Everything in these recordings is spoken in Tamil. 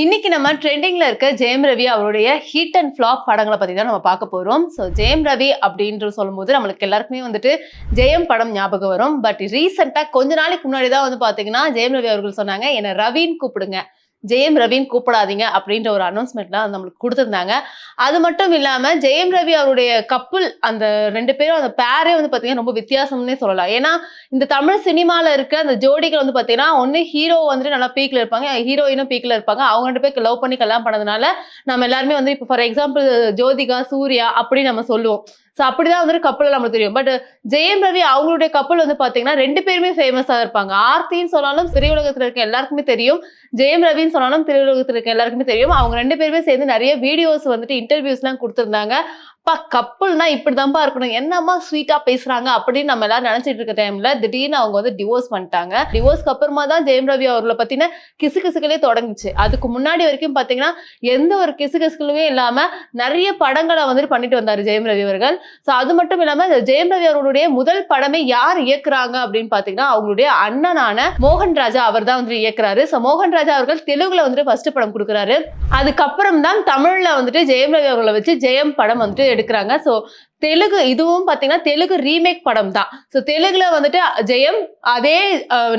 இன்னைக்கு நம்ம ட்ரெண்டிங்ல இருக்க ஜெயம் ரவி அவருடைய ஹிட் அண்ட் ஃபிளாப் படங்களை பத்தி தான் நம்ம பார்க்க போறோம். ஸோ ஜெயம் ரவி அப்படின்ற சொல்லும்போது நம்மளுக்கு எல்லாருக்குமே வந்துட்டு ஜெயம் படம் ஞாபகம் வரும். பட் ரீசெண்டா கொஞ்ச நாளைக்கு முன்னாடி தான் வந்து பாத்தீங்கன்னா ஜெயம் ரவி அவர்கள் சொன்னாங்க என்ன ரவின்னு கூப்பிடுங்க. ஜெயம் ரவின்னு கூப்பிடாதீங்க அப்படின்ற ஒரு அனௌன்ஸ்மெண்ட்லாம் நம்மளுக்கு கொடுத்துருந்தாங்க. அது மட்டும் இல்லாமல் ஜெயம் ரவி அவருடைய கப்புள் அந்த ரெண்டு பேரும் அந்த பேரே வந்து பார்த்தீங்கன்னா ரொம்ப வித்தியாசம்னே சொல்லலாம். ஏன்னா இந்த தமிழ் சினிமாவில் இருக்க அந்த ஜோடிகள் வந்து பார்த்தீங்கன்னா ஒன்று ஹீரோ வந்துட்டு நல்லா பீக்கில் இருப்பாங்க ஹீரோயினும் பீக்கில் இருப்பாங்க. அவங்க ரெண்டு பேருக்கு லவ் பண்ணி கல்யாணம் பண்ணதுனால நம்ம எல்லாருமே வந்து இப்போ ஃபார் எக்ஸாம்பிள் ஜோதிகா சூர்யா அப்படி நம்ம சொல்லுவோம். ஸோ அப்படிதான் வந்துட்டு கப்பல் நம்மளுக்கு தெரியும். பட் ஜெயம் ரவி அவங்களுடைய கப்பல் வந்து பாத்தீங்கன்னா ரெண்டு பேருமே ஃபேமஸாக இருப்பாங்க. ஆர்த்தின்னு சொன்னாலும் திரையுலகத்தில் இருக்க எல்லாருக்குமே தெரியும். ஜெயம் ரவின்னு சொன்னாலும் திரையுலகத்தில் இருக்க எல்லாருக்குமே தெரியும். அவங்க ரெண்டு பேருமே சேர்ந்து நிறைய வீடியோஸ் வந்துட்டு இன்டர்வியூஸ்லாம் கொடுத்துருந்தாங்க. பா கப்புள்னா இப்படிதான்ப்பா இருக்கணும். என்னம்மா ஸ்வீட்டா பேசுறாங்க அப்படின்னு நம்ம எல்லாரும் நினைச்சிட்டு இருக்க டைம்ல திடீர்னு அவங்க வந்து டிவோர்ஸ் பண்ணிட்டாங்க. டிவோர்ஸ்க்கு அப்புறமா தான் ஜெயம் ரவி அவர்களை பத்தின கிசு கிசுகளே தொடங்குச்சு. அதுக்கு முன்னாடி வரைக்கும் பாத்தீங்கன்னா எந்த ஒரு கிசு கிசுகளுமே இல்லாம நிறைய படங்களை வந்துட்டு பண்ணிட்டு வந்தாரு ஜெயம் ரவி அவர்கள். ஸோ அது மட்டும் இல்லாம இந்த ஜெயம் ரவி அவர்களுடைய முதல் படமே யார் இயக்குறாங்க அப்படின்னு பாத்தீங்கன்னா அவங்களுடைய அண்ணனான மோகன் ராஜா அவர் தான் வந்துட்டு இயக்குறாரு. ஸோ மோகன் ராஜா அவர்கள் தெலுங்குல வந்துட்டு ஃபர்ஸ்ட் படம் கொடுக்குறாரு. அதுக்கப்புறம் தான் தமிழ்ல வந்துட்டு ஜெயம் ரவி அவர்களை வச்சு ஜெயம் படம் வந்துட்டு எடுக்கிறாங்க. ஸோ தெலுங்கு இதுவும் பார்த்தீங்கன்னா தெலுங்கு ரீமேக் படம் தான் ஸோ தெலுங்குல வந்துட்டு ஜெயம் அதே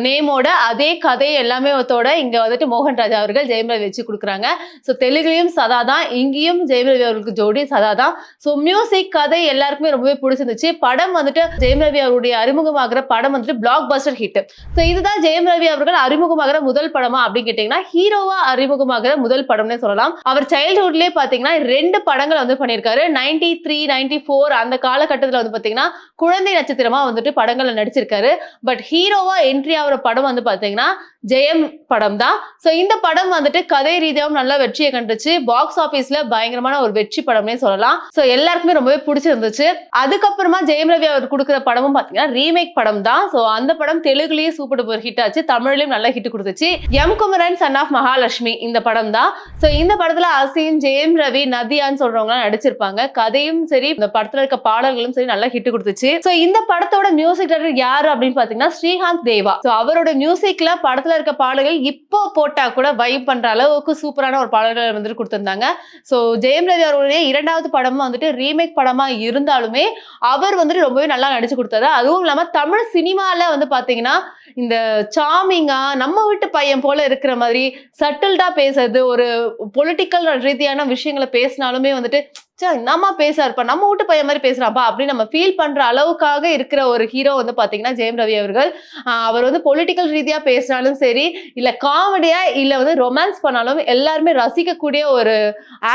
நேமோட அதே கதை எல்லாமே ஒத்தோட இங்க வந்துட்டு மோகன் ராஜா அவர்கள் ஜெயம் ரவி வச்சு கொடுக்குறாங்க. ஸோ தெலுங்குலையும் சதா தான் இங்கேயும் ஜெயம் ரவி அவர்களுக்கு ஜோடி சதா தான் ஸோ மியூசிக் கதை எல்லாருக்குமே ரொம்பவே பிடிச்சிருந்துச்சு. படம் வந்துட்டு ஜெயம் ரவி அவருடைய அறிமுகமாகிற படம் வந்துட்டு பிளாக் பஸ்டர் ஹிட் ஸோ இதுதான் ஜெயம் ரவி அவர்கள் அறிமுகமாகிற முதல் படமா அப்படின்னு கேட்டீங்கன்னா ஹீரோவா அறிமுகமாகிற முதல் படம்னே சொல்லலாம். அவர் சைல்ட்ஹுட்லேயே பாத்தீங்கன்னா ரெண்டு படங்கள் வந்து பண்ணியிருக்காரு. நைன்டி த்ரீ நைன்டி ஃபோர் அந்த காலகட்டத்தில் வந்து பார்த்தீங்கன்னா குழந்தை நட்சத்திரமா வந்துட்டு படங்கள்ல நடிச்சிருக்காரு. பட் ஹீரோவா என்ட்ரி ஆகிற படம் வந்து பாத்தீங்கன்னா ஜெயம் படம் தான் ஸோ இந்த படம் வந்துட்டு கதை ரீதியாகவும் நல்ல வெற்றியை கண்டுச்சு. பாக்ஸ் ஆஃபீஸ்ல பயங்கரமான ஒரு வெற்றி படம்னே சொல்லலாம். ஸோ எல்லாருக்குமே ரொம்பவே பிடிச்சிருந்துச்சு. அதுக்கப்புறமா ஜெயம் ரவி அவர் கொடுக்குற படமும் பாத்தீங்கன்னா ரீமேக் படம் தான் ஸோ அந்த படம் தெலுங்குலேயே சூப்பர் டூப்பர் ஹிட் ஆச்சு. தமிழ்லயும் நல்ல ஹிட் கொடுத்துச்சு. M Kumaran son of Mahalakshmi இந்த படம் தான் ஸோ இந்த படத்துல அசீன் ஜெயம் ரவி நதியான்னு சொல்றவங்க நடிச்சிருப்பாங்க. கதையும் சரி இந்த படத்துல இருக்க பாடல்களும் சரி நல்லா ஹிட் கொடுத்துச்சு. ஸோ இந்த படத்தோட மியூசிக் டைரக்டர் யாரு அப்படின்னு பாத்தீங்கன்னா ஸ்ரீகாந்த் தேவா. ஸோ அவரோட மியூசிக்ல படத்துல இருக்க பாடல்கள் இப்போ போட்டா கூட வைப் பண்ற அளவுக்கு சூப்பரான ஒரு பாடல்கள் வந்துட்டு கொடுத்திருந்தாங்க. ஸோ ஜெயம் ரவி அவருடைய இரண்டாவது படமும் வந்துட்டு ரீமேக் படமா இருந்தாலுமே அவர் வந்துட்டு ரொம்பவே நல்லா நடிச்சு கொடுத்தாரு அதுவும் இல்லாம தமிழ் சினிமால வந்து பாத்தீங்கன்னா இந்த சாமிங்கா நம்ம வீட்டு பையன் போல இருக்கிற மாதிரி சட்டில்டா பேசுறது ஒரு பொலிட்டிக்கல் ரீதியான விஷயங்களை பேசினாலுமே வந்துட்டு ச்சே, என்னம்மா பேசாருப்பா நம்ம வீட்டு பையன் மாதிரி பேசுறாப்பா அப்படின்னு நம்ம ஃபீல் பண்ற அளவுக்காக இருக்கிற ஒரு ஹீரோ வந்து பாத்தீங்கன்னா ஜெயம் ரவி அவர்கள். அவர் வந்து பொலிட்டிக்கல் ரீதியா பேசினாலும் சரி இல்ல காமெடியா இல்ல வந்து ரொமான்ஸ் பண்ணாலும் எல்லாருமே ரசிக்கக்கூடிய ஒரு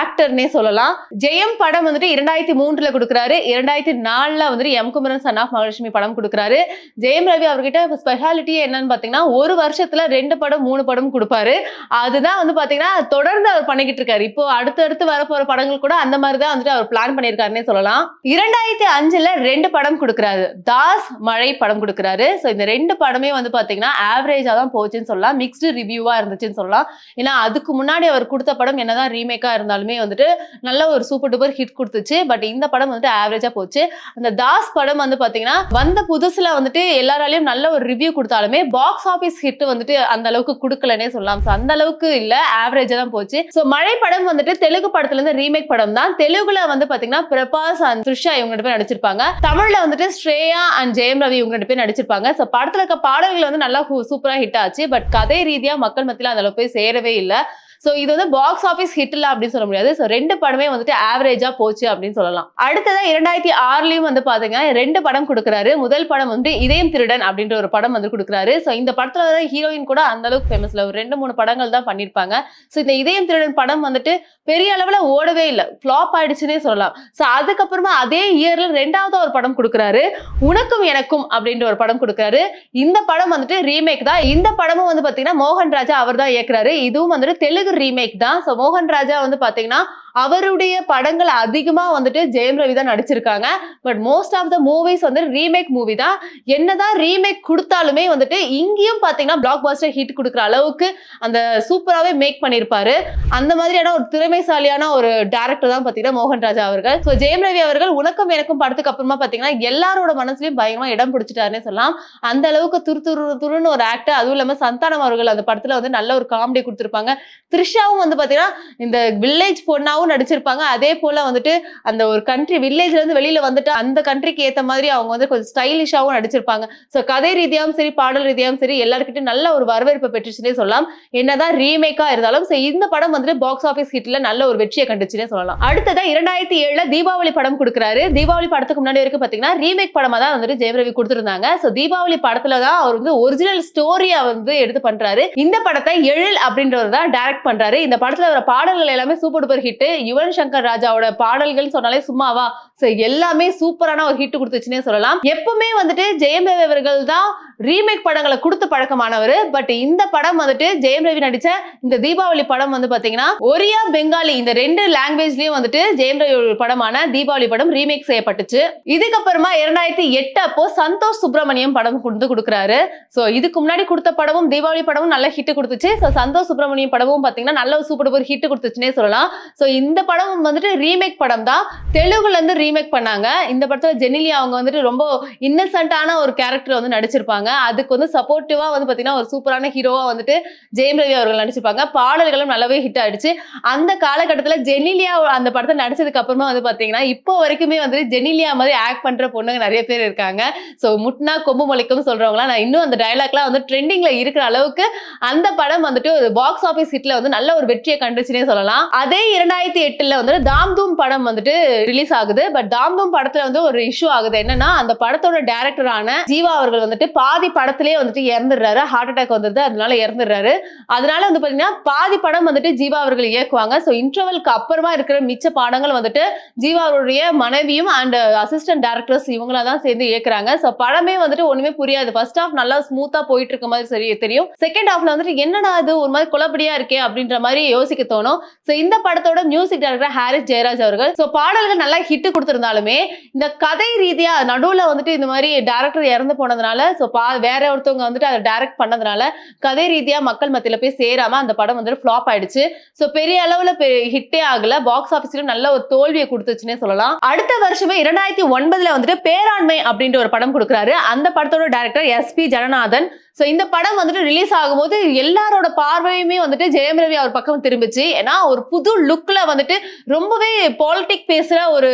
ஆக்டர்னே சொல்லலாம். ஜெயம் படம் வந்துட்டு இரண்டாயிரத்தி மூன்றுல கொடுக்குறாரு. இரண்டாயிரத்தி நாலுல வந்துட்டு M Kumaran son of Mahalakshmi படம் கொடுக்குறாரு. ஜெயம் ரவி அவர்கிட்ட ஸ்பெஷாலிட்டி என்னன்னு பாத்தீங்கன்னா ஒரு வருஷத்துல ரெண்டு படம் மூணு படம் கொடுப்பாரு. அதுதான் வந்து பாத்தீங்கன்னா தொடர்ந்து அவர் பண்ணிக்கிட்டு இருக்காரு. இப்போ அடுத்தடுத்து வரப்போற படங்கள் கூட அந்த மாதிரி தான் வந்துட்டு அவர் பிளான் பண்ணியிருக்காருன்னே சொல்லலாம். இரண்டாயிரத்தி அஞ்சுல ரெண்டு படம் கொடுக்குறாரு. தாஸ் மழை படம் கொடுக்குறாரு. ஸோ இந்த ரெண்டு படமே வந்து பாத்தீங்கன்னா ஆவரேஜா தான் போச்சுன்னு சொல்லலாம். மிக்ஸ்டு ரிவ்யூவா இருந்துச்சுன்னு சொல்லலாம். ஏன்னா அதுக்கு முன்னாடி அவர் கொடுத்த படம் என்னதான் ரீமேக்கா இருந்தாலுமே வந்துட்டு நல்ல ஒரு சூப்பர் டூப்பர் ஹிட் கொடுத்துச்சு. பட் இந்த படம் வந்துட்டு ஆவரேஜா போச்சு. அந்த தாஸ் படம் வந்து பாத்தீங்கன்னா வந்த புதுசுல வந்துட்டு எல்லாராலையும் நல்ல ஒரு ரிவ்யூ கொடுத்தாலுமே பாக்ஸ் ஆஃபீஸ் ஹிட் வந்துட்டு அந்த அளவுக்கு கொடுக்கலன்னே சொல்லலாம். ஸோ அந்த அளவுக்கு இல்ல. ஆவரேஜா தான் போச்சு. ஸோ மழை படம் வந்துட்டு தெலுங்கு படத்துல இருந்து ரீமேக் படம் தான் தெலுங்கு தெலுங்குல வந்து பாத்தீங்கன்னா பிரபாஸ் அண்ட் த்ரிஷா இவங்க ரெண்டு பேர் நடிச்சிருப்பாங்க. தமிழ்ல வந்துட்டு ஸ்ரேயா அண்ட் ஜெயம் ரவி இவங்க ரெண்டு பேர் நடிச்சிருப்பாங்க. ஸோ படத்துல இருக்க பாடல்கள் வந்து நல்லா சூப்பரா ஹிட் ஆச்சு. பட் கதை ரீதியா மக்கள் மத்தியில அந்த அளவுக்கு போய் சேரவே இல்லை. ஸோ இது வந்து பாக்ஸ் ஆஃபீஸ் ஹிட்ல அப்படின்னு சொல்ல முடியாது. ஸோ ரெண்டு படமே வந்துட்டு ஆவரேஜா போச்சு அப்படின்னு சொல்லலாம். அடுத்ததா இரண்டாயிரத்தி ஆறுலயும் வந்து பாத்தீங்கன்னா ரெண்டு படம் கொடுக்குறாரு. முதல் படம் வந்து இதயம் திருடன் அப்படின்ற ஒரு படம் வந்து கொடுக்குறாரு. ஸோ இந்த படத்துல வர ஹீரோயின் கூட அந்த அளவுக்கு ஃபேமஸ்ல ஒரு ரெண்டு மூணு படங்கள் தான் பண்ணியிருப்பாங்க ஸோ இந்த இதயம் திருடன் படம் வந்துட்டு பெரிய அளவில் ஓடவே இல்லை. ஃப்ளாப் ஆயிடுச்சுன்னே சொல்லலாம். ஸோ அதுக்கப்புறமா அதே இயர்ல ரெண்டாவது ஒரு படம் கொடுக்குறாரு. உனக்கும் எனக்கும் அப்படின்ற ஒரு படம் கொடுக்குறாரு. இந்த படம் வந்துட்டு ரீமேக் தான். இந்த படமும் வந்து பார்த்தீங்கன்னா மோகன் ராஜா அவர் தான் இயக்குறாரு. இதுவும் வந்துட்டு தெலுங்கு ரீமேக் தான். ஸோ மோகன் ராஜா வந்து பாத்தீங்கன்னா அவருடைய படங்கள் அதிகமாக வந்துட்டு ஜெயம் ரவி தான் நடிச்சிருக்காங்க. But most of the movies வந்து ரீமேக் மூவி தான். என்னதான் ரீமேக் கொடுத்தாலுமே வந்துட்டு இங்கேயும் பார்த்தீங்கன்னா பிளாக் பாஸ்டர் ஹிட் கொடுக்குற அளவுக்கு அந்த சூப்பராகவே மேக் பண்ணியிருப்பாரு அந்த மாதிரியான ஒரு திறமைசாலியான ஒரு டேரக்டர் தான் பார்த்தீங்கன்னா மோகன் ராஜா அவர்கள். ஸோ ஜெயம் ரவி அவர்கள் உனக்கும் எனக்கும் படத்துக்கு அப்புறமா பார்த்தீங்கன்னா எல்லாரோட மனசுலையும் பயங்கரமாக இடம் பிடிச்சிட்டாருன்னு சொல்லலாம். அந்த அளவுக்கு துரு துரு துருன்னு ஒரு ஆக்டர் அதுவும் இல்லாமல் சந்தானம் அவர்கள் அந்த படத்தில் வந்து நல்ல ஒரு காமெடி கொடுத்துருப்பாங்க. த்ரிஷாவும் வந்து பார்த்தீங்கன்னா இந்த வில்லேஜ் பொண்ணாவும் நடிச்சிருப்பாங்க அதே போல வந்துட்டு அந்த ஒரு கண்ட்ரி வில்லேஜ்ல இருந்து வெளியில வந்துட்டு அந்த கண்ட்ரிக்கு ஏத்த மாதிரி அவங்க வந்து கொஞ்சம் ஸ்டைலிஷாவும் நடிச்சிருப்பாங்க. ஸோ கதை ரீதியாகவும் சரி பாடல் ரீதியாகவும் சரி எல்லாருக்கிட்டும் நல்ல ஒரு வரவேற்பு பெற்றுச்சுன்னே சொல்லலாம். என்னதான் ரீமேக்கா இருந்தாலும் ஸோ இந்த படம் வந்துட்டு பாக்ஸ் ஆஃபீஸ் ஹிட்ல நல்ல ஒரு வெற்றியை கண்டுச்சுன்னே சொல்லலாம். அடுத்ததா இரண்டாயிரத்தி ஏழுல தீபாவளி படம் கொடுக்குறாரு. தீபாவளி படத்துக்கு முன்னாடி வரைக்கும் பாத்தீங்கன்னா ரீமேக் படமா தான் வந்துட்டு ஜெயம் ரவி கொடுத்திருந்தாங்க. ஸோ தீபாவளி படத்துல தான் அவர் வந்து ஒரிஜினல் ஸ்டோரியா வந்து எடுத்து பண்றாரு. இந்த படத்தை எழில் அப்படின்றவர் தான் டைரக்ட் பண்றாரு. இந்த படத்துல வர பாடல்கள் எல்லாமே super duper hit Yuvan Shankar ராஜாவோட பாடல்கள் சொன்னாலே சும்மாவா? ஸோ எல்லாமே சூப்பரான ஒரு ஹிட் கொடுத்துச்சுன்னே சொல்லலாம். எப்பவுமே வந்துட்டு ஜெயம் ரவி அவர்கள் தான் ரீமேக் படங்களை கொடுத்து பழக்கமானவர். பட் இந்த படம் வந்துட்டு ஜெயம் ரவி நடிச்ச இந்த தீபாவளி படம் வந்து பாத்தீங்கன்னா ஒரியா பெங்காலி இந்த ரெண்டு லாங்குவேஜ்லயும் வந்துட்டு ஜெயம் ரவி படமான தீபாவளி படம் ரீமேக் செய்யப்பட்டுச்சு. இதுக்கப்புறமா இரண்டாயிரத்தி எட்டு அப்போ சந்தோஷ் சுப்பிரமணியம் படம் கொண்டு கொடுக்குறாரு. ஸோ இதுக்கு முன்னாடி கொடுத்த படமும் தீபாவளி படமும் நல்ல ஹிட் கொடுத்துச்சு. ஸோ சந்தோஷ் சுப்பிரமணியம் படமும் பாத்தீங்கன்னா நல்ல சூப்பர் ஒரு ஹிட் கொடுத்துச்சுன்னே சொல்லலாம். ஸோ இந்த படம் வந்துட்டு ரீமேக் படம் தான் தெலுங்குல இருந்து ரீமேக் பண்ணாங்க. இந்த படத்துல ஜெனிலியா அவங்க வந்துட்டு ரொம்ப இன்னசென்ட்டான ஒரு கேரக்டர் வந்து நடிச்சிருப்பாங்க. அதுக்கு வந்து சப்போர்ட்டிவா வந்து பாத்தீங்கன்னா ஒரு சூப்பரான ஹீரோவா வந்துட்டு ஜெயம் ரவி அவர்கள் நடிச்சிருப்பாங்க. பாடல்களும் நல்லாவே ஹிட் ஆயிடுச்சு. அந்த காலகட்டத்துல ஜெனிலியா அந்த படத்தை நடிச்சதுக்கு அப்புறமா வந்து பாத்தீங்கன்னா இப்போ வரைக்குமே வந்துட்டு ஜெனிலியா மாதிரி ஆக்ட் பண்ற பொண்ணுங்க நிறைய பேர் இருக்காங்க. ஸோ முட்னா கொம்பு முளைக்கும் சொல்றவங்களாம் நான் இன்னும் அந்த டயலாக்லாம் வந்து ட்ரெண்டிங்ல இருக்கிற அளவுக்கு அந்த படம் வந்துட்டு ஒரு பாக்ஸ் ஆஃபீஸ் ஹிட்ல வந்து நல்ல ஒரு வெற்றியை கண்டுச்சுன்னே சொல்லலாம். அதே இரண்டாயிரத்தி எட்டுல வந்துட்டு தாம் தூம் படம் வந்துட்டு ரிலீஸ் ஆகுது. பட் தாம் தூம் படத்துல வந்து ஒரு இஷ்யூ ஆகுது. என்னன்னா அந்த படத்தோட டேரக்டரான ஜீவா அவர்கள் வந்துட்டு பாதி படத்திலேயே வந்துட்டு இறந்துடுறாரு. ஹார்ட் அட்டாக் வந்தது அதனால இறந்துடுறாரு. அதனால வந்து பாத்தீங்கன்னா பாதி படம் வந்துட்டு ஜீவா அவர்கள் இயக்குவாங்க. ஸோ இன்டர்வல்க்கு அப்புறமா இருக்கிற மிச்ச பாடங்கள் வந்துட்டு ஜீவா அவருடைய மனைவியும் அண்ட் அசிஸ்டன்ட் டேரக்டர்ஸ் இவங்களா தான் சேர்ந்து இயக்குறாங்க. ஸோ படமே வந்துட்டு ஒண்ணுமே புரியாது. ஃபர்ஸ்ட் ஆஃப் நல்லா ஸ்மூத்தா போயிட்டு இருக்க மாதிரி சரி தெரியும். செகண்ட் ஹாஃப்ல வந்துட்டு என்னடா அது ஒரு மாதிரி குழப்படியா இருக்கே அப்படின்ற மாதிரி யோசிக்க தோணும். ஸோ இந்த படத்தோட மியூசிக் டைரக்டர் ஹாரிஸ் ஜெயராஜ் அவர்கள். ஸோ பாடல்கள் நல்லா ஹிட் கொடுத்துருந்தாலுமே இந்த கதை ரீதியா நடுவில் வந்துட்டு இந்த மாதிரி டேரக்டர் இறந்து போனதுனால ஸோ பா வேற ஒருத்தவங்க வந்துட்டு அதை டைரக்ட் பண்ணதுனால கதை ரீதியா மக்கள் மத்தியில் போய் சேராம அந்த படம் வந்துட்டு ஃபிளாப் ஆயிடுச்சு. ஸோ பெரிய அளவுல ஹிட்டே ஆகல. பாக்ஸ் ஆஃபீஸ்லயும் நல்ல ஒரு தோல்வியை கொடுத்துச்சுன்னே சொல்லலாம். அடுத்த வருஷமே இரண்டாயிரத்தி ஒன்பதுல வந்துட்டு பேராண்மை அப்படின்ற ஒரு படம் கொடுக்குறாரு. அந்த படத்தோட director S P Jananathan. So இந்த படம் வந்துட்டு ரிலீஸ் ஆகும்போது எல்லாரோட பார்வையுமே வந்துட்டு ஜெயம் ரவி அவர் பக்கம் திரும்பிச்சு. ஏன்னா ஒரு புது லுக்ல வந்துட்டு ரொம்பவே பாலிடிக் பேசுற ஒரு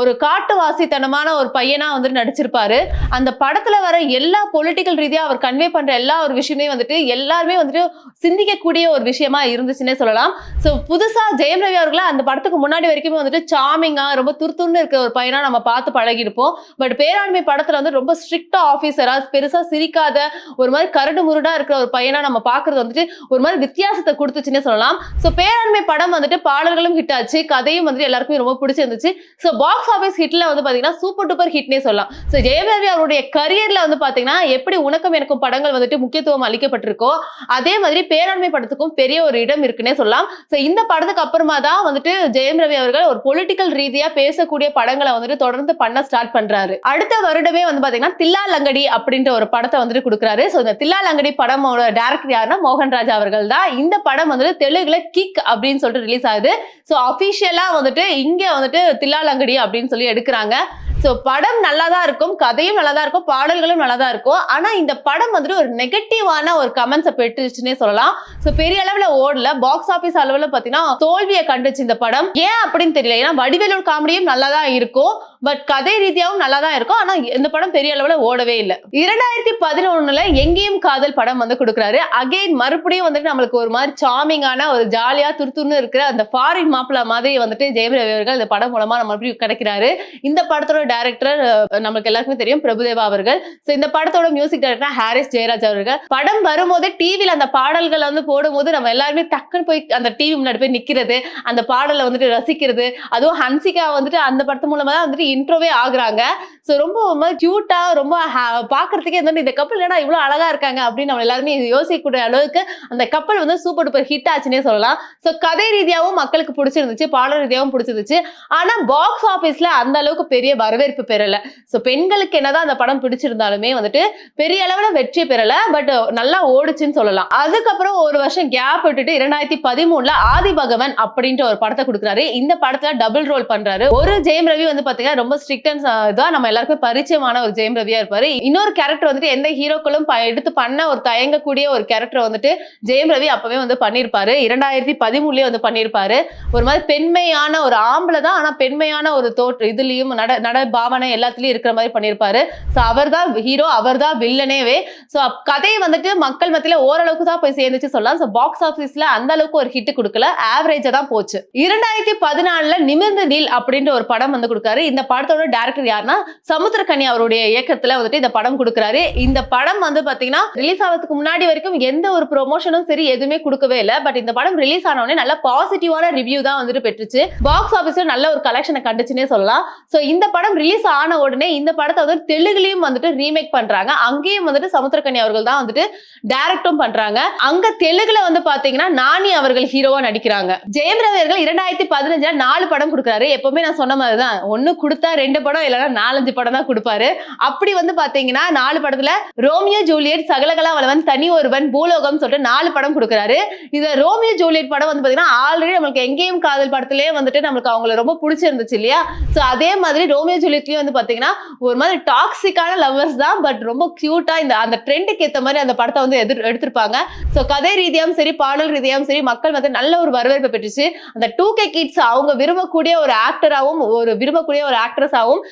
ஒரு காட்டுவாசித்தனமான ஒரு பையனா வந்துட்டு நடிச்சிருப்பாரு. அந்த படத்துல வர எல்லா பொலிட்டிக்கல் ரீதியா அவர் கன்வே பண்ற எல்லா ஒரு விஷயமே வந்துட்டு எல்லாருமே வந்துட்டு சிந்திக்கக்கூடிய ஒரு விஷயமா இருந்துச்சுன்னே சொல்லலாம். ஸோ புதுசா ஜெயம் ரவி அவர்களை அந்த படத்துக்கு முன்னாடி வரைக்குமே வந்துட்டு சாமிங்கா ரொம்ப துருத்துன்னு இருக்க ஒரு பையனா நம்ம பார்த்து பழகிருப்போம் பட் பேராண்மை படத்துல வந்து ரொம்ப ஸ்ட்ரிக்டா ஆஃபீஸரா பெருசா சிரிக்காத ஒரு மாதிரி கரடு முருடா இருக்கிற ஒரு பையனா நம்ம பாக்குறது வந்துட்டு ஒரு மாதிரி வித்தியாசத்தை கொடுத்துச்சுன்னே சொல்லலாம். ஸோ பேராண்மை படம் வந்துட்டு பாடல்களும் ஹிட் ஆச்சு. கதையும் வந்துட்டு எல்லாருக்குமே ரொம்ப பிடிச்சிருந்துச்சு. ஸோ பாக்ஸ் ஆஃபீஸ் ஹிட்ல வந்து பாத்தீங்கன்னா சூப்பர் டூப்பர் ஹிட்னே சொல்லலாம். ஸோ ஜெயம் ரவி அவருடைய கரியர்ல வந்து பாத்தீங்கன்னா எப்படி உனக்கும் எனக்கும் படங்கள் வந்துட்டு முக்கியத்துவம் அளிக்கப்பட்டிருக்கோ அதே மாதிரி பேராண்மை படத்துக்கும் பெரிய ஒரு இடம் இருக்குன்னே சொல்லலாம். ஸோ இந்த படத்துக்கு அப்புறமா தான் வந்துட்டு ஜெயம் ரவி அவர்கள் ஒரு பொலிட்டிக்கல் ரீதியா பேசக்கூடிய படங்களை வந்துட்டு தொடர்ந்து பண்ண ஸ்டார்ட் பண்றாரு. அடுத்த வருடமே வந்து பாத்தீங்கன்னா தில்லா லங்கடி அப்படின்ற ஒரு படத்தை வந்துட்டு கொடுக்குறாரு. ஸோ இந்த தில்லா லங்கடி படமோட டேரக்டர் யாருன்னா மோகன்ராஜ் அவர்கள் தான். இந்த படம் வந்துட்டு தெலுங்குல கிக் அப்படின்னு சொல்லிட்டு ரிலீஸ் ஆகுது. ஸோ அஃபிஷியலாக வந்துட்டு இங்கே வந்துட்டு தில்லாலங்கடி அப்படின்னு சொல்லி எடுக்கிறாங்க. ஸோ படம் நல்லா தான் இருக்கும் கதையும் நல்லா தான் இருக்கும் பாடல்களும் நல்லா தான் இருக்கும். ஆனால் இந்த படம் வந்துட்டு ஒரு நெகட்டிவான ஒரு கமெண்ட்ஸை பெற்றுச்சுன்னே சொல்லலாம். ஸோ பெரிய அளவில் ஓடல. பாக்ஸ் ஆஃபீஸ் அளவில் பார்த்தீங்கன்னா தோல்வியை கண்டுச்சு இந்த படம். ஏன் அப்படின்னு தெரியல. ஏன்னா வடிவேலூர் காமெடியும் நல்லா தான் இருக்கும். பட் கதை ரீதியாகவும் நல்லா தான் இருக்கும். ஆனா இந்த படம் பெரிய அளவுல ஓடவே இல்லை. இரண்டாயிரத்தி பதினொன்னுல எங்கேயும் காதல் படம் வந்து கொடுக்குறாரு. அகைன் மறுபடியும் வந்துட்டு நம்மளுக்கு ஒரு மாதிரி சாமிங்கான ஒரு ஜாலியா துருத்துன்னு இருக்கிற அந்த ஃபாரின் மாப்பிள மாதிரி வந்துட்டு ஜெயம் ரவி அவர்கள் இந்த படம் மூலமா நம்ம மறுபடியும் கிடைக்கிறாரு. இந்த படத்தோட டைரக்டர் நம்மளுக்கு எல்லாருக்குமே தெரியும் பிரபுதேவா அவர்கள். ஸோ இந்த படத்தோட மியூசிக் டைரக்டர் ஹாரிஸ் ஜெயராஜ் அவர்கள். படம் வரும்போதே டிவியில் அந்த பாடல்கள் வந்து போடும்போது நம்ம எல்லாருமே டக்குன்னு போய் அந்த டிவி முன்னாடி போய் நிக்கிறது. அந்த பாடலை வந்துட்டு ரசிக்கிறது. அதுவும் ஹன்சிகா வந்துட்டு அந்த படத்து மூலமா தான் வந்துட்டு இன்ட்ரோவே ஆகுறாங்க. ஸோ ரொம்ப ஒரு கியூட்டா ரொம்ப ha- பார்க்கறதுக்கே வந்து இந்த கப்பல் ஏன்னா இவ்வளோ அழகா இருக்காங்க அப்படின்னு நம்ம எல்லாருமே யோசிக்கக்கூடிய அளவுக்கு அந்த கப்பல் வந்து சூப்பர் டூப்பர் ஹிட் ஆச்சுன்னே சொல்லலாம். ஸோ கதை ரீதியாகவும் மக்களுக்கு பிடிச்சிருந்துச்சு பாடல் ரீதியாகவும் பிடிச்சிருந்துச்சு. ஆனா பாக்ஸ் ஆஃபீஸில் அந்த அளவுக்கு பெரிய வரவேற்பு பெறல. ஸோ பெண்களுக்கு என்னதான் அந்த படம் பிடிச்சிருந்தாலுமே வந்துட்டு பெரிய அளவுல வெற்றி பெறல. பட் நல்லா ஓடுச்சுன்னு சொல்லலாம். அதுக்கப்புறம் ஒரு வருஷம் கேப் விட்டுட்டு இரண்டாயிரத்தி பதிமூணுல ஆதி பகவன் அப்படின்ற ஒரு படத்தை கொடுக்குறாரு. இந்த படத்துல டபுள் ரோல் பண்றாரு. ஒரு ஜெயம் ரவி வந்து பாத்தீங்கன்னா ரொம்ப ஸ்ட்ரிக்ட் அண்ட் இதான் நம்ம எல்லாருக்கும் பரிச்சயமான ஒரு ஜெயம் ரவியா இருப்பாரு. இன்னொரு கேரக்டர் வந்துட்டு எந்த ஹீரோக்களும் எடுத்து பண்ண ஒரு தயங்கக்கூடிய ஒரு கேரக்டர் வந்துட்டு ஜெயம் ரவி அப்பவே வந்து பண்ணியிருப்பாரு இரண்டாயிரத்தி பதிமூணுலயே வந்து பண்ணியிருப்பாரு ஒரு மாதிரி பெண்மையான ஒரு ஆம்பளை தான் ஆனா பெண்மையான ஒரு தோற்று இதுலயும் நட நட பாவனை எல்லாத்துலயும் இருக்கிற மாதிரி பண்ணியிருப்பாரு ஸோ அவர் தான் ஹீரோ அவர் தான் வில்லனேவே ஸோ கதை வந்துட்டு மக்கள் மத்தியில ஓரளவுக்கு தான் போய் சேர்ந்துச்சு சொல்லலாம். ஸோ பாக்ஸ் ஆஃபீஸ்ல அந்த அளவுக்கு ஒரு ஹிட் கொடுக்கல. ஆவரேஜா தான் போச்சு. இரண்டாயிரத்தி பதினாலுல நிமிர்ந்து நீல் அப்படின்ற ஒரு படம் வந்து கொடுக்காரு. இந்த படத்தோட டேரக்டர் யாருன்னா சமுத்திரக்கனி அவருடைய இயக்கத்துல வந்துட்டு இந்த படம் கொடுக்குறாரு. இந்த படம் வந்து பாத்தீங்கன்னா ரிலீஸ் ஆகிறதுக்கு முன்னாடி வரைக்கும் எந்த ஒரு ப்ரொமோஷனும் சரி எதுவுமே கொடுக்கவே இல்லை. பட் இந்த படம் ரிலீஸ் ஆன உடனே நல்ல பாசிட்டிவான ரிவ்யூ தான் வந்துட்டு பெற்றுச்சு. பாக்ஸ் ஆஃபீஸ்ல நல்ல ஒரு கலெக்ஷனை கண்டுச்சுன்னே சொல்லலாம். ஸோ இந்த படம் ரிலீஸ் ஆன உடனே இந்த படத்தை வந்து தெலுங்குலயும் வந்துட்டு ரீமேக் பண்றாங்க. அங்கேயும் வந்துட்டு சமுத்திரக்கனி அவர்கள் தான் வந்துட்டு டைரக்டும் பண்றாங்க. அங்க தெலுங்குல வந்து பாத்தீங்கன்னா நானி அவர்கள் ஹீரோவா நடிக்கிறாங்க. ஜெயம் ரவி அவர்கள் இரண்டாயிரத்தி பதினஞ்சுல நாலு படம் கொடுக்குறாரு. எப்பவுமே நான் சொன்ன மாதிரி தான் ஒன்னு கொடுத்தா ரெண்டு படம் இல்லைன்னா நாலஞ்சு படம் தான் கொடுப்பாரு. அப்படி வந்து பாத்தீங்கன்னா நாலு படத்துல ரோமியோ ஜூலியட் சகலகலா வளவன் தனி ஒருவன் பூலோகம் சொல்லிட்டு நாலு படம் கொடுக்குறாரு. இந்த ரோமியோ ஜூலியட் படம் வந்து பாத்தீங்கன்னா ஆல்ரெடி நம்மளுக்கு எங்கேயும் காதல் படத்திலே வந்துட்டு நம்மளுக்கு அவங்கள ரொம்ப பிடிச்சிருந்துச்சு இல்லையா? ஸோ அதே மாதிரி ரோமியோ ஜூலியட்லயும் வந்து பாத்தீங்கன்னா ஒரு மாதிரி டாக்ஸிக்கான லவ்வர்ஸ் தான் பட் ரொம்ப கியூட்டா இந்த அந்த ட்ரெண்டுக்கு ஏத்த மாதிரி அந்த படத்தை வந்து எதிர் எடுத்திருப்பாங்க. ஸோ கதை ரீதியாகவும் சரி பாடல் ரீதியாகவும் சரி மக்கள் வந்து நல்ல ஒரு வரவேற்பை பெற்றுச்சு. அந்த டூ கே கிட்ஸ் அவங்க விரும்பக்கூடிய ஒரு ஆக்டராகவும் ஒரு விரும்பக்கூடிய ஒரு ஆக்ட்ரஸாகவும்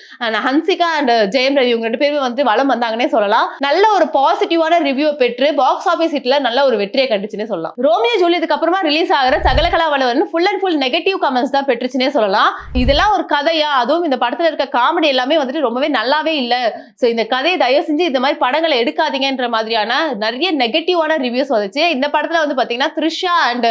ஹன்சிகா அண்ட் ஜெயம் ரவி இவங்க ரெண்டு பேருமே வந்து வளம் வந்தாங்கன்னே சொல்லலாம். நல்ல ஒரு பாசிட்டிவான ரிவ்யூ பெற்று பாக்ஸ் ஆஃபீஸ் ஹிட்ல நல்ல ஒரு வெற்றியை கண்டுச்சுன்னே சொல்லலாம். ரோமியோ ஜூலியதுக்கு அப்புறமா ரிலீஸ் ஆகிற Sakalakala Vallavan full and full negative comments தான் பெற்றுச்சுன்னே சொல்லலாம். இதெல்லாம் ஒரு கதையா? அதுவும் இந்த படத்துல இருக்க காமெடி எல்லாமே வந்துட்டு ரொம்பவே நல்லாவே இல்லை. ஸோ இந்த கதையை தயவு செஞ்சு இந்த மாதிரி படங்களை எடுக்காதீங்கன்ற மாதிரியான நிறைய நெகட்டிவான ரிவ்யூஸ் வந்துச்சு. இந்த படத்துல வந்து பாத்தீங்கன்னா த்ரிஷா அண்ட்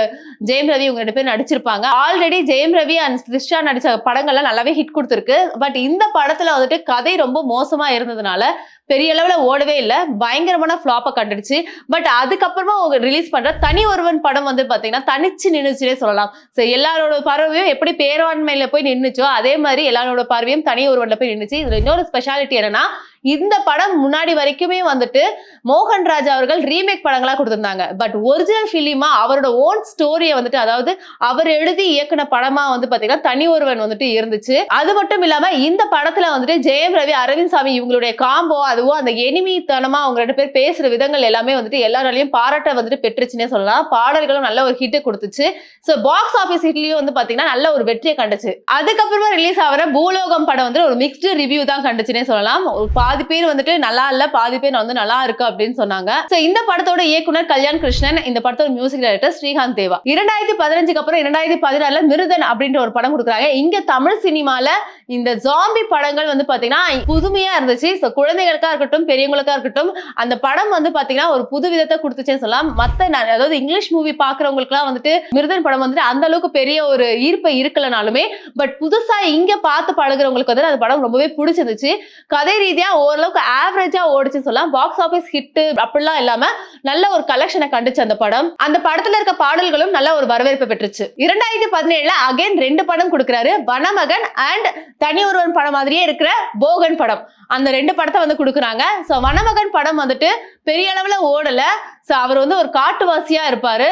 ஜெயம் ரவி இவங்க ரெண்டு பேரும் நடிச்சிருப்பாங்க. ஆல்ரெடி ஜெயம் ரவி அண்ட் த்ரிஷா நடிச்ச படங்கள்லாம் நல்லாவே ஹிட் கொடுத்துருக்கு. பட் இந்த படத்துல வந்துட்டு கதை ரொம்ப மோசமா இருந்ததுனால பெரிய அளவுல ஓடவே இல்லை. பயங்கரமான ஃபிளாப்பை கண்டுடுச்சு. பட் அதுக்கப்புறமா அவங்க ரிலீஸ் பண்ற தனி ஒருவன் படம் வந்து பாத்தீங்கன்னா தனிச்சு நின்றுச்சுனே சொல்லலாம். ஸோ எல்லாரோட பார்வையும் எப்படி பேரவான்மையில போய் நின்றுச்சோ அதே மாதிரி எல்லாரோட பார்வையும் தனி ஒருவன்ல போய் நின்றுச்சு இதுல இன்னொரு ஸ்பெஷாலிட்டி என்னன்னா இந்த படம் முன்னாடி வரைக்குமே வந்துட்டு மோகன் ராஜ் அவர்கள் ரீமேக் படங்களா கொடுத்திருந்தாங்க. பட் ஒரிஜினல் ஃபிலிமா அவரோட ஓன் ஸ்டோரியை வந்துட்டு அதாவது அவர் எழுதி இயக்குன படமா வந்து பாத்தீங்கன்னா தனி ஒருவன் வந்துட்டு இருந்துச்சு. அது மட்டும் இல்லாம இந்த படத்துல வந்துட்டு ஜெயம் ரவி அரவிந்த் சாமி இவங்களுடைய காம்போ அதுவும் அந்த எனிமித்தனமா அவங்க ரெண்டு பேர் பேசுற விதங்கள் எல்லாமே வந்துட்டு எல்லாராலையும் பாராட்ட வந்துட்டு பெற்றுச்சுன்னே சொல்லலாம். பாடல்களும் நல்ல ஒரு ஹிட் கொடுத்துச்சு. ஸோ பாக்ஸ் ஆஃபீஸ் ஹிட்லயும் வந்து பாத்தீங்கன்னா நல்ல ஒரு வெற்றியை கண்டுச்சு. அதுக்கப்புறமா ரிலீஸ் ஆகிற பூலோகம் படம் வந்து ஒரு மிக்ஸ்டு ரிவ்யூ தான் கண்டுச்சுன்னே சொல்லலாம். ஒரு பாதி பேர் வந்துட்டு நல்லா இல்ல பாதி பேர் வந்து நல்லா இருக்கு அப்படின்னு சொன்னாங்க. சோ இந்த படத்தோட இயக்குனர் கல்யாண் கிருஷ்ணன் இந்த படத்தோட மியூசிக் டைரக்டர் ஸ்ரீகாந்த் தேவா. இரண்டாயிரத்தி பதினஞ்சுக்கு அப்புறம் இரண்டாயிரத்தி பதினாறுல மிருதன் அப்படின்ற ஒரு படம் கொடுக்குறாங்க. இங்க தமிழ் சினிமால இந்த ஜாம்பி படங்கள் வந்து பாத்தீங்கன்னா புதுமையா இருந்துச்சு. ஸோ குழந்தைகளுக்கா இருக்கட்டும் பெரியவங்களுக்கா இருக்கட்டும் அந்த படம் வந்து பாத்தீங்கன்னா ஒரு புது விதத்தை கொடுத்துச்சேன்னு சொல்லலாம். மத்த ந- அதாவது இங்கிலீஷ் மூவி பாக்குறவங்களுக்குலாம் வந்துட்டு மிருதன் படம் வந்துட்டு அந்த அளவுக்கு பெரிய ஒரு ஈர்ப்பை இருக்கலனாலுமே பட் புதுசா இங்க பார்த்து பழகுறவங்களுக்கு வந்து அந்த படம் ரொம்பவே பிடிச்சிருந்துச்சு. கதை ரீதியா ஓரளவுக்கு ஆவரேஜா ஓடிச்சு சொல்லலாம் பாக்ஸ் ஆபீஸ் ஹிட் அப்படிலாம் இல்லாம நல்ல ஒரு கலெக்ஷனை கண்டுச்சு அந்த படம். அந்த படத்துல இருக்க பாடல்களும் நல்ல ஒரு வரவேற்பு பெற்றுச்சு. இரண்டாயிரத்தி பதினேழுல அகைன் ரெண்டு படம் கொடுக்குறாரு. வனமகன் அண்ட் தனி ஒருவன் படம் மாதிரியே இருக்கிற போகன் படம். அந்த ரெண்டு படத்தை வந்து கொடுக்குறாங்க. ஸோ வனமகன் படம் வந்துட்டு பெரிய அளவுல ஓடல. ஸோ அவர் வந்து ஒரு காட்டுவாசியா இருப்பாரு.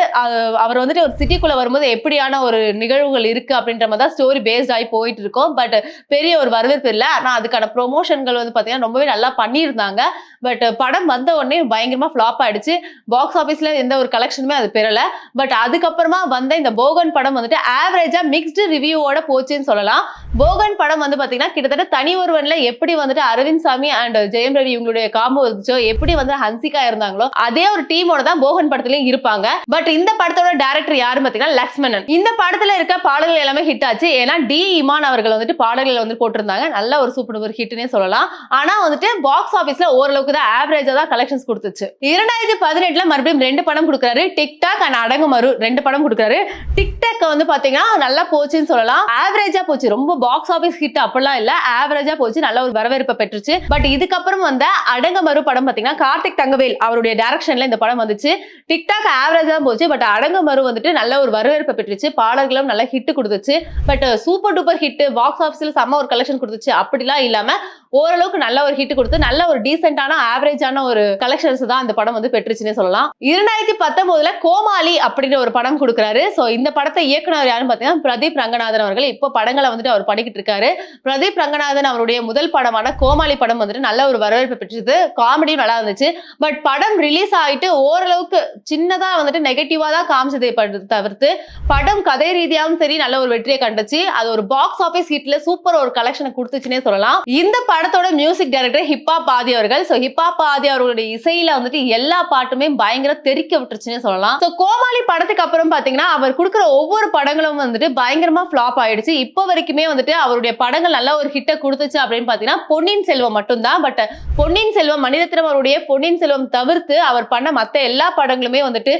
அவர் வந்துட்டு ஒரு சிட்டிக்குள்ள வரும்போது எப்படியான ஒரு நிகழ்வுகள் இருக்கு அப்படின்ற மாதிரி தான் ஸ்டோரி பேஸ்ட் ஆகி போயிட்டு இருக்கோம். பட் பெரிய ஒரு வரவேற்பு இல்லை. ஆனால் அதுக்கான ப்ரொமோஷன்கள் வந்து பார்த்தீங்கன்னா ரொம்பவே நல்லா பண்ணியிருந்தாங்க. பட் படம் வந்த உடனே பயங்கரமா ஃபிளாப் ஆயிடுச்சு. பாக்ஸ் ஆஃபீஸ்ல எந்த ஒரு கலெக்ஷனுமே அது பெறல. பட் அதுக்கப்புறமா வந்த இந்த போகன் படம் வந்துட்டு ஆவரேஜா மிக்ஸ்டு ரிவ்யூவோட போச்சுன்னு சொல்லலாம். போகன் படம் வந்து பாத்தீங்கன்னா கிட்டத்தட்ட தனி ஒருவன்ல எப்படி வந்துட்டு அரவிந்த் சாமி அண்ட் ஜெயம் ரவி இவங்களுடைய காம்போ இருந்துச்சோ எப்படி வந்து ஹன்சிகா இருந்தாங்களோ அதே ஒரு டீமோட தான் போகன் படத்துலயும் இருப்பாங்க. பட் இந்த படத்தோட டேரக்டர் யாரு பாத்தீங்கன்னா லக்ஷ்மணன். இந்த படத்துல இருக்க பாடல்கள் எல்லாமே ஹிட் ஆச்சு. ஏன்னா டி இமான் அவர்கள் வந்துட்டு பாடல்கள் வந்து போட்டிருந்தாங்க. நல்ல ஒரு சூப்பர் ஒரு ஹிட்னே சொல்லலாம். ஆனா வந்துட்டு பாக்ஸ் ஆபீஸ்ல ஓரளவுக்கு தான் ஆவரேஜா தான் கலெக்ஷன்ஸ் கொடுத்துச்சு. இரண்டாயிரத்தி பதினெட்டுல மறுபடியும் ரெண்டு படம் கொடுக்குறாரு. டிக்டாக் அண்ட் அடங்குமரு ரெண்டு படம் கொடுக்குறாரு. டிக்டாக் வந்து பாத்தீங்கன்னா நல்லா போச்சுன்னு சொல்லலாம். ஆவரேஜா போச்சு. ரொம்ப பாக்ஸ் ஆபீஸ் ஹிட் அப்படிலாம் இல்ல. ஆவரேஜா போச்சு. நல்ல ஒரு வரவேற்பை பெற்றுச்சு. பட் இதுக்கப்புறம் வந்த அடங்கமறு படம் பாத்தீங்கன்னா கார்த்திக் தங்கவேல் அவருடைய டைரக்ஷன்ல இந்த படம் வந்துச்சு. டிக்டாக் ஆவரேஜ் தான் போச்சு. பட் அடங்கமறு வந்துட்டு நல்ல ஒரு வரவேற்பை பெற்றுச்சு. பாடல்களும் நல்ல ஹிட் கொடுத்துச்சு. But super duper hit box ஆஃபீஸில் செம்ம ஒரு கலெக்ஷன் கொடுத்துச்சு. அப்படிலாம் இல்லாம ஓரளவுக்கு நல்ல ஒரு ஹிட் கொடுத்து நல்ல ஒரு டீசென்டான ஆவரேஜான ஒரு கலெக்ஷன்ஸ் தான் அந்த படம் வந்து பெற்றுச்சுன்னே சொல்லலாம். இரண்டாயிரத்தி பத்தொன்பதுல கோமாளி அப்படின்ற ஒரு படம் கொடுக்குறாரு. சோ இந்த படத்தை இயக்குனர் யாருன்னு பார்த்தீங்கன்னா பிரதீப் ரங்கநாதன் அவர்கள். இப்போ படங்களை வந்துட்டு அவர் பண்ணிக்கிட்டு இருக்காரு. பிரதீப் ரங்கநாதன் அவருடைய முதல் படமான கோமாளி படம் வந்துட்டு நல்ல ஒரு வரவேற்பு பெற்றது. காமெடியும் நல்லா இருந்துச்சு. பட் படம் ரிலீஸ் ஆயிட்டு ஓரளவுக்கு சின்னதாக வந்துட்டு நெகட்டிவாக தான் காமிச்சதை தவிர்த்து படம் கதை ரீதியாகவும் சரி நல்ல ஒரு வெற்றியை கண்டுச்சு. அது ஒரு பாக்ஸ் ஆபீஸ் ஹிட்ல சூப்பர் ஒரு கலெக்ஷனை கொடுத்துச்சுன்னே சொல்லலாம். இந்த படத்தோட மியூசிக் டைரக்டர் ஹிப்பா பாதி அவர்கள். ஸோ ஹிப்பா பாதி அவர்களுடைய இசையில வந்துட்டு எல்லா பாட்டுமே பயங்கர தெறிக்க விட்டுருச்சுன்னு சொல்லலாம். ஸோ கோமாளி படத்துக்கு அப்புறம் பாத்தீங்கன்னா அவர் கொடுக்குற ஒவ்வொரு படங்களும் வந்துட்டு பயங்கரமா ஃபிளாப் ஆயிடுச்சு. இப்போ வரைக்குமே வந்துட்டு அவருடைய படங்கள் நல்ல ஒரு ஹிட்டை கொடுத்துச்சு அப்படின்னு பாத்தீங்கன்னா பொன்னியின் செல்வம் மட்டும்தான். பட் பொன்னியின் செல்வம் மணிரத்னம் அவருடைய பொன்னியின் செல்வம் தவிர்த்து அவர் பண்ண மற்ற எல்லா படங்களுமே வந்துட்டு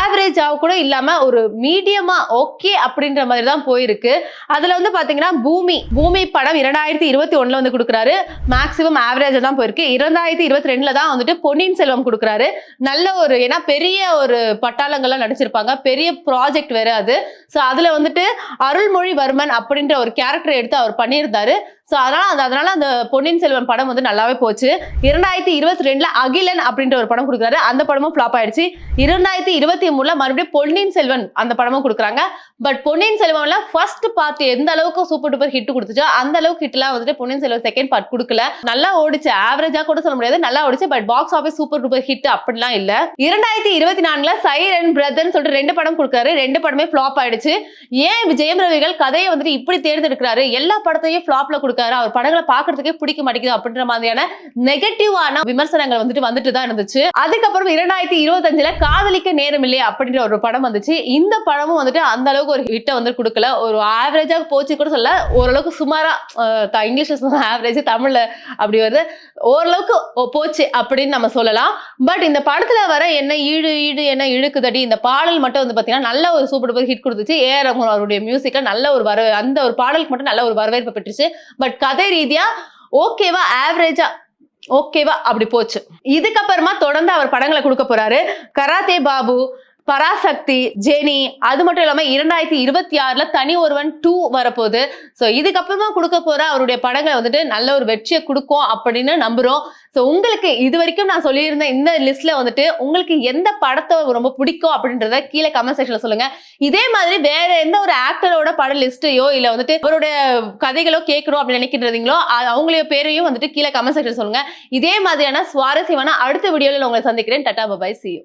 ஆவரேஜாக கூட இல்லாம ஒரு மீடியமா ஓகே அப்படின்ற மாதிரி தான் போயிருக்கு. அதுல வந்து பாத்தீங்கன்னா பூமி. பூமி படம் இரண்டாயிரத்தி இருபத்தி ஒண்ணுல வந்து கொடுக்குறாரு. மேக்ஸிமம் ஆவரேஜ் தான் போயிருக்கு. இரண்டாயிரத்தி இருபத்தி ரெண்டுல தான் வந்துட்டு பொன்னியின் செல்வம் கொடுக்குறாரு. நல்ல ஒரு ஏன்னா பெரிய ஒரு பட்டாளங்கள்லாம் நடிச்சிருப்பாங்க. பெரிய ப்ராஜெக்ட் வேற அது. ஸோ அதுல வந்துட்டு அருள்மொழிவர்மன் அப்படின்ற ஒரு கேரக்டர் எடுத்து அவர் பண்ணியிருந்தாரு. ஸோ அதனால அந்த அதனால அந்த பொன்னியின் செல்வன் படம் வந்து நல்லாவே போச்சு. இரண்டாயிரத்தி இருபத்தி ரெண்டுல அகிலன் அப்படின்ற ஒரு படம் கொடுக்குறாரு. அந்த படமும் ஃபிளாப் ஆயிடுச்சு. இரண்டாயிரத்தி இருபத்தி மூணுல மறுபடியும் பொன்னியின் செல்வன் அந்த படமும் கொடுக்குறாங்க. பட் பொன்னியின் செல்வன்ல ஃபர்ஸ்ட் பார்ட் எந்த அளவுக்கு சூப்பர் டூப்பர் ஹிட் கொடுத்துச்சோ அந்த அளவுக்கு ஹிட்லாம் வந்துட்டு பொன்னியின் செல்வன் செகண்ட் பார்ட் கொடுக்கல. நல்லா ஓடிச்சு. ஆவரேஜா கூட சொல்ல முடியாது. நல்லா ஓடிச்சு. But box office super duper hit அப்படிலாம் இல்ல. இரண்டாயிரத்தி இருபத்தி நான்குல சைரன் பிரதர்னு சொல்லிட்டு ரெண்டு படம் கொடுக்குறாரு. ரெண்டு படமே ஃபிளாப் ஆயிடுச்சு. ஏன் விஜயம் ரவிகள் கதையை வந்துட்டு இப்படி தேர்ந்தெடுக்கிறாரு? எல்லா படத்தையும் ஃபிளாப்ல கொடுக்காரு. அவர் படங்களை பாக்குறதுக்கே பிடிக்க மாட்டேங்குது அப்படின்ற மாதிரியான நெகட்டிவான விமர்சனங்கள் வந்துட்டு வந்துட்டு தான் இருந்துச்சு. அதுக்கப்புறம் இரண்டாயிரத்தி இருபத்தஞ்சுல காதலிக்க நேரம் இல்லையே அப்படின்ற ஒரு படம் வந்துச்சு. இந்த படமும் வந்துட்டு அந்த அளவுக்கு ஒரு ஹிட்டை வந்து கொடுக்கல. ஒரு ஆவரேஜா போச்சு கூட சொல்ல ஓரளவுக்கு சுமாரா இங்கிலீஷ் இங்கிலீஷ்ல ஆவரேஜ் தமிழ்ல அப்படி வருது. ஓரளவுக்கு போச்சு அப்படின்னு நம்ம சொல்லலாம். பட் இந்த படத்துல வர என்ன ஈடு ஈடு என்ன இழுக்குதடி இந்த பாடல் மட்டும் வந்து பாத்தீங்கன்னா நல்ல ஒரு சூப்பர் ஹிட் கொடுத்துச்சு. ஏ ஆர் அவருடைய மியூசிக்ல நல்ல ஒரு வரவே அந்த ஒரு பாடலுக்கு மட்டும் நல்ல ஒரு வரவேற்பு பெற்றுச்சு. பட் கதை ரீதியா ஓகேவா ஆவரேஜா ஓகேவா அப்படி போச்சு. இதுக்கப்புறமா தொடர்ந்து அவர் படங்களை கொடுக்க போறாரு. கராத்தே பாபு பராசக்தி ஜெனி அது மட்டும் இல்லாம இரண்டாயிரத்தி இருபத்தி ஆறுல தனி ஒருவன் டூ வரப்போகுது. ஸோ இதுக்கப்புறமா கொடுக்க போற அவருடைய படங்களை வந்துட்டு நல்ல ஒரு வெற்றியை கொடுக்கும் அப்படின்னு நம்புறோம். ஸோ உங்களுக்கு இது வரைக்கும் நான் சொல்லியிருந்த இந்த லிஸ்ட்ல வந்துட்டு உங்களுக்கு எந்த படத்தை ரொம்ப பிடிக்கும் அப்படின்றத கீழே கமெண்ட் செக்ஷன்ல சொல்லுங்க. இதே மாதிரி வேற எந்த ஒரு ஆக்டரோட பட லிஸ்ட்டையோ இல்ல வந்துட்டு அவருடைய கதைகளோ கேட்கணும் அப்படின்னு நினைக்கிறீங்களோ அ- அவங்களுடைய பேரையும் வந்துட்டு கீழே கமெண்ட் செக்ஷன் சொல்லுங்க. இதே மாதிரியான சுவாரஸ்யமான அடுத்த வீடியோல உங்களை சந்திக்கிறேன். Ta-ta bye bye C